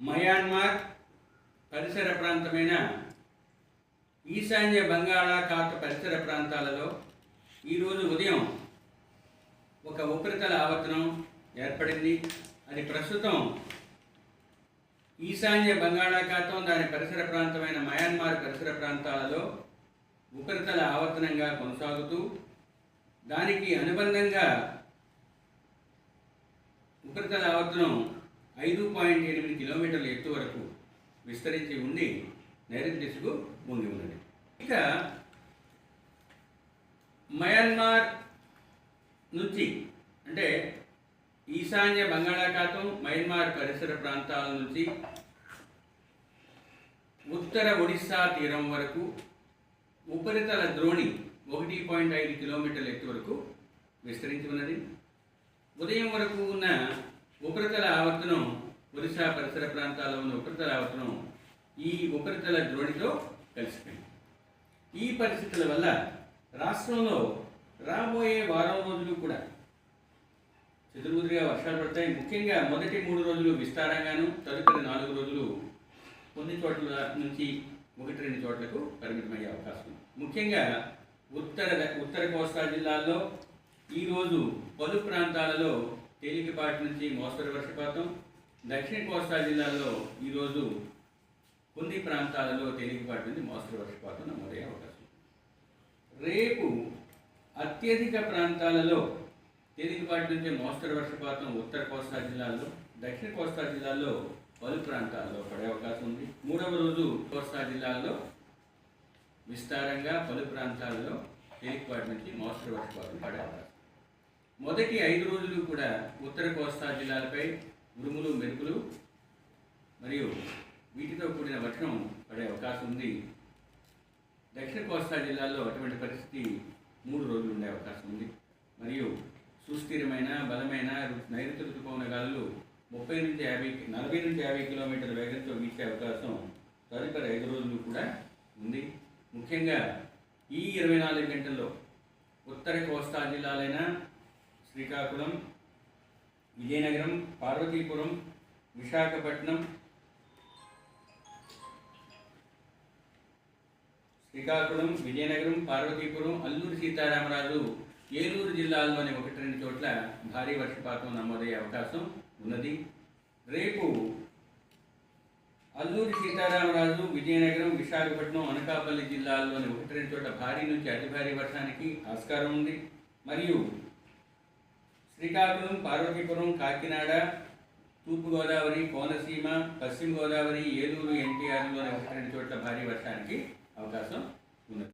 Myanmar పరిసర ప్రాంతమైన ఈశాన్య బంగాళాఖాత పరిసర ప్రాంతాలలో ఈరోజు ఉదయం ఒక ఉపరితల ఆవర్తనం ఏర్పడింది. అది ప్రస్తుతం ఈశాన్య బంగాళాఖాతం దాని పరిసర ప్రాంతమైన మయన్మార్ పరిసర ప్రాంతాలలో ఉపరితల ఆవర్తనంగా కొనసాగుతూ దానికి అనుబంధంగా ఉపరితల ఆవర్తనం ఐదు పాయింట్ ఎనిమిది కిలోమీటర్ల ఎత్తు వరకు విస్తరించి ఉండి నైరుతి దిశకు వంగి ఉన్నది. ఇక మయన్మార్ నుంచి అంటే ఈశాన్య బంగాళాఖాతం మయన్మార్ పరిసర ప్రాంతాల నుంచి ఉత్తర ఒడిశా తీరం వరకు ఉపరితల ద్రోణి ఒకటి పాయింట్ ఐదు కిలోమీటర్ల ఎత్తు వరకు విస్తరించి ఉన్నది. ఉదయం వరకు ఉన్న ఉపరితల ఆవర్తనం ఒరిస్సా పరిసర ప్రాంతాల్లో ఉన్న ఉపరితల ఆవర్తనం ఈ ఉపరితల ద్రోణితో కలిసిపోయింది. ఈ పరిస్థితుల వల్ల రాష్ట్రంలో రాబోయే వారం రోజులు కూడా చెదురుముదురుగా వర్షాలు పడతాయి. ముఖ్యంగా మొదటి మూడు రోజులు విస్తారంగాను తదుపరి నాలుగు రోజులు కొన్ని చోట్ల నుంచి ఒకటి రెండు చోట్లకు పరిమితమయ్యే అవకాశం ఉంది. ముఖ్యంగా ఉత్తర ఉత్తర కోస్తా జిల్లాల్లో ఈరోజు పలు ప్రాంతాలలో తేలికపాటి నుంచి మోస్తరు వర్షపాతం. దక్షిణ కోస్తా జిల్లాలో ఈరోజు కొన్ని ప్రాంతాలలో తేలికపాటి నుంచి మోస్తరు వర్షపాతం నమోదయ్యే అవకాశం ఉంది. రేపు అత్యధిక ప్రాంతాలలో తేలికపాటి నుంచి మోస్తరు వర్షపాతం ఉత్తర కోస్తా జిల్లాల్లో దక్షిణ కోస్తా జిల్లాలో పలు ప్రాంతాల్లో పడే అవకాశం ఉంది. మూడవ రోజు కోస్తా జిల్లాల్లో విస్తారంగా పలు ప్రాంతాల్లో తేలికపాటి నుంచి మోస్తరు వర్షపాతం పడే అవకాశం మొదటి ఐదు రోజులు కూడా ఉత్తర కోస్తా జిల్లాలపై ఉరుములు మెరుపులు మరియు వీటితో కూడిన వర్షం పడే అవకాశం ఉంది. దక్షిణ కోస్తా జిల్లాల్లో అటువంటి పరిస్థితి మూడు రోజులు ఉండే అవకాశం ఉంది. మరియు సుస్థిరమైన బలమైన నైరుతి ఋతుపవన గాలులు ముప్పై నుంచి యాభై నలభై నుంచి యాభై కిలోమీటర్ల వేగంతో వీచే అవకాశం తదుపరి ఐదు రోజులు కూడా ఉంది. ముఖ్యంగా ఈ ఇరవై నాలుగు గంటల్లో ఉత్తర కోస్తా జిల్లాలైన శ్రీకాకుళం విజయనగరం పార్వతీపురం విశాఖపట్నం శ్రీకాకుళం విజయనగరం పార్వతీపురం అల్లూరు సీతారామరాజు ఏలూరు జిల్లాల్లోని ఒకటి రెండు చోట్ల భారీ వర్షపాతం నమోదయ్యే అవకాశం ఉన్నది. రేపు అల్లూరి సీతారామరాజు విజయనగరం విశాఖపట్నం అనకాపల్లి జిల్లాల్లోని ఒకటి రెండు చోట్ల భారీ నుంచి అతి భారీ వర్షానికి ఆస్కారం ఉంది. మరియు శ్రీకాకుళం పార్వతీపురం కాకినాడ తూర్పుగోదావరి కోనసీమ పశ్చిమ గోదావరి ఏలూరు ఎన్టీఆర్లో ఒకటి రెండు చోట్ల భారీ వర్షానికి అవకాశం ఉన్నది.